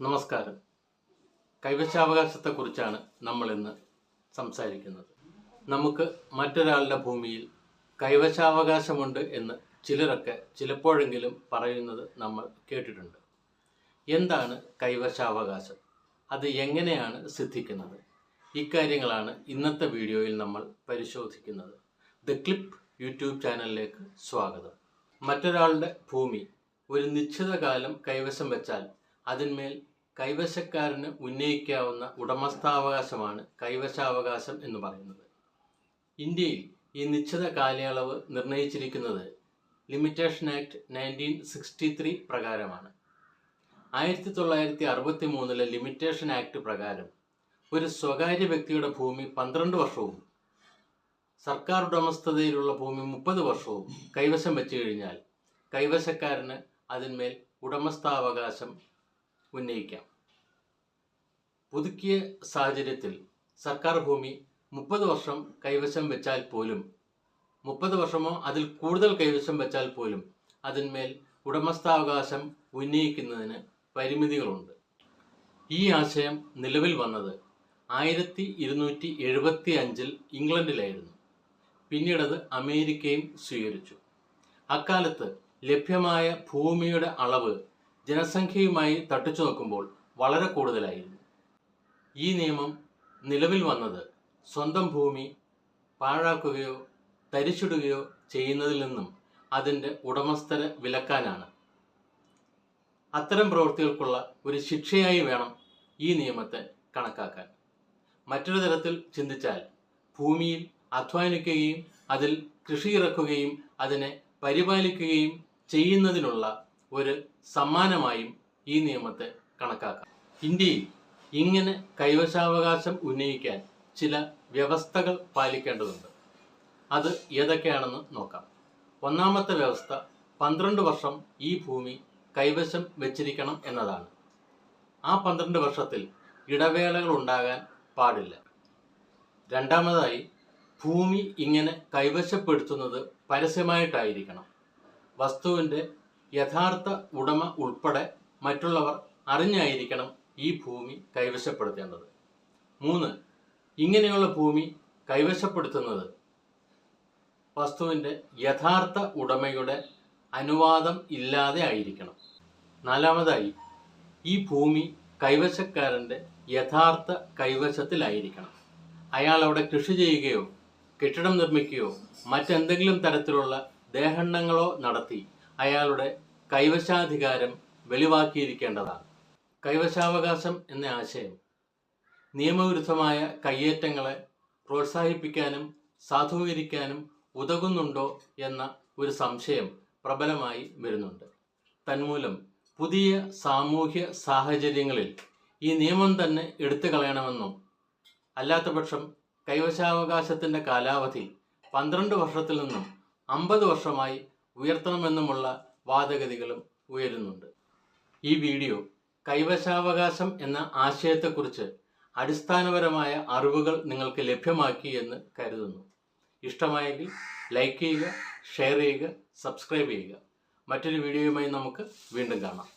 നമസ്കാരം. കൈവശാവകാശത്തെക്കുറിച്ചാണ് നമ്മൾ ഇന്ന് സംസാരിക്കുന്നത്. നമുക്ക് മറ്റൊരാളുടെ ഭൂമിയിൽ കൈവശാവകാശമുണ്ട് എന്ന് ചിലരൊക്കെ ചിലപ്പോഴെങ്കിലും പറയുന്നത് നമ്മൾ കേട്ടിട്ടുണ്ട്. എന്താണ് കൈവശാവകാശം? അത് എങ്ങനെയാണ് സിദ്ധിക്കുന്നത്? ഇക്കാര്യങ്ങളാണ് ഇന്നത്തെ വീഡിയോയിൽ നമ്മൾ പരിശോധിക്കുന്നത്. ദ ക്ലിപ്പ് യൂട്യൂബ് ചാനലിലേക്ക് സ്വാഗതം. മറ്റൊരാളുടെ ഭൂമി ഒരു നിശ്ചിത കാലം കൈവശം വെച്ചാൽ അതിന്മേൽ കൈവശക്കാരന് ഉന്നയിക്കാവുന്ന ഉടമസ്ഥാവകാശമാണ് കൈവശാവകാശം എന്ന് പറയുന്നത്. ഇന്ത്യയിൽ ഈ നിശ്ചിത കാലയളവ് നിർണയിച്ചിരിക്കുന്നത് limitation act nineteen sixty three പ്രകാരമാണ്. ആയിരത്തി തൊള്ളായിരത്തി അറുപത്തി മൂന്നിലെ ലിമിറ്റേഷൻ ആക്ട് പ്രകാരം ഒരു സ്വകാര്യ വ്യക്തിയുടെ ഭൂമി പന്ത്രണ്ട് വർഷവും സർക്കാർ ഉടമസ്ഥതയിലുള്ള ഭൂമി മുപ്പത് വർഷവും കൈവശം വെച്ചു കഴിഞ്ഞാൽ കൈവശക്കാരന് അതിന്മേൽ ഉടമസ്ഥാവകാശം ഉന്നയിക്കാം. പുതുക്കിയ സാഹചര്യത്തിൽ സർക്കാർ ഭൂമി മുപ്പത് വർഷം കൈവശം വെച്ചാൽ പോലും മുപ്പത് വർഷമോ അതിൽ കൂടുതൽ കൈവശം വെച്ചാൽ പോലും അതിന്മേൽ ഉടമസ്ഥാവകാശം ഉന്നയിക്കുന്നതിന് പരിമിതികളുണ്ട്. ഈ ആശയം നിലവിൽ വന്നത് ആയിരത്തി ഇരുന്നൂറ്റി എഴുപത്തി അഞ്ചിൽ ഇംഗ്ലണ്ടിലായിരുന്നു പിന്നീടത് അമേരിക്കയും സ്വീകരിച്ചു. അക്കാലത്ത് ലഭ്യമായ ഭൂമിയുടെ അളവ് ജനസംഖ്യയുമായി തട്ടിച്ചു നോക്കുമ്പോൾ വളരെ കൂടുതലായിരുന്നു. ഈ നിയമം നിലവിൽ വന്നത് സ്വന്തം ഭൂമി പാഴാക്കുകയോ തരിച്ചിടുകയോ ചെയ്യുന്നതിൽ നിന്നും അതിന്റെ ഉടമസ്ഥരെ വിലക്കാനാണ്. അത്തരം പ്രവൃത്തികൾക്കുള്ള ഒരു ശിക്ഷയായി വേണം ഈ നിയമത്തെ കണക്കാക്കാൻ. മറ്റൊരു തരത്തിൽ ചിന്തിച്ചാൽ ഭൂമിയിൽ അധ്വാനിക്കുകയും അതിൽ കൃഷി ഇറക്കുകയും അതിനെ പരിപാലിക്കുകയും ചെയ്യുന്നതിനുള്ള ഒരു സമ്മാനമായും ഈ നിയമത്തെ കണക്കാക്കാം. ഇന്ത്യയിൽ ഇങ്ങനെ കൈവശാവകാശം ഉന്നയിക്കാൻ ചില വ്യവസ്ഥകൾ പാലിക്കേണ്ടതുണ്ട്. അത് ഏതൊക്കെയാണെന്ന് നോക്കാം. ഒന്നാമത്തെ വ്യവസ്ഥ പന്ത്രണ്ട് വർഷം ഈ ഭൂമി കൈവശം വെച്ചിരിക്കണം എന്നതാണ്. ആ പന്ത്രണ്ട് വർഷത്തിൽ ഇടവേളകൾ ഉണ്ടാകാൻ പാടില്ല. രണ്ടാമതായി ഭൂമി ഇങ്ങനെ കൈവശപ്പെടുത്തുന്നത് പരസ്യമായിട്ടായിരിക്കണം. വസ്തുവിന്റെ യഥാർത്ഥ ഉടമ ഉൾപ്പെടെ മറ്റുള്ളവർ അറിഞ്ഞായിരിക്കണം ഈ ഭൂമി കൈവശപ്പെടുത്തേണ്ടത്. മൂന്ന് ഇങ്ങനെയുള്ള ഭൂമി കൈവശപ്പെടുത്തുന്നത് വസ്തുവിന്റെ യഥാർത്ഥ ഉടമയുടെ അനുവാദം ഇല്ലാതെ ആയിരിക്കണം. നാലാമതായി ഈ ഭൂമി കൈവശക്കാരന്റെ യഥാർത്ഥ കൈവശത്തിലായിരിക്കണം. അയാൾ അവിടെ കൃഷി ചെയ്യുകയോ കെട്ടിടം നിർമ്മിക്കുകയോ മറ്റെന്തെങ്കിലും തരത്തിലുള്ള ദേഹണ്ണങ്ങളോ നടത്തി അയാളുടെ കൈവശാധികാരം വെളിവാക്കിയിരിക്കേണ്ടതാണ്. കൈവശാവകാശം എന്ന ആശയം നിയമവിരുദ്ധമായ കയ്യേറ്റങ്ങളെ പ്രോത്സാഹിപ്പിക്കാനും സാധൂകരിക്കാനും ഉതകുന്നുണ്ടോ എന്ന ഒരു സംശയം പ്രബലമായി വരുന്നുണ്ട്. തന്മൂലം പുതിയ സാമൂഹ്യ സാഹചര്യങ്ങളിൽ ഈ നിയമം തന്നെ എടുത്തു കളയണമെന്നും അല്ലാത്തപക്ഷം കൈവശാവകാശത്തിന്റെ കാലാവധി പന്ത്രണ്ട് വർഷത്തിൽ നിന്നും അമ്പത് വർഷമായി ഉയർത്തണമെന്നുമുള്ള വാദഗതികളും ഉയരുന്നുണ്ട്. ഈ വീഡിയോ കൈവശാവകാശം എന്ന ആശയത്തെക്കുറിച്ച് അടിസ്ഥാനപരമായ അറിവുകൾ നിങ്ങൾക്ക് ലഭ്യമാക്കി എന്ന് കരുതുന്നു. ഇഷ്ടമായെങ്കിൽ ലൈക്ക് ചെയ്യുക ഷെയർ ചെയ്യുക സബ്സ്ക്രൈബ് ചെയ്യുക. മറ്റൊരു വീഡിയോയുമായി നമുക്ക് വീണ്ടും കാണാം.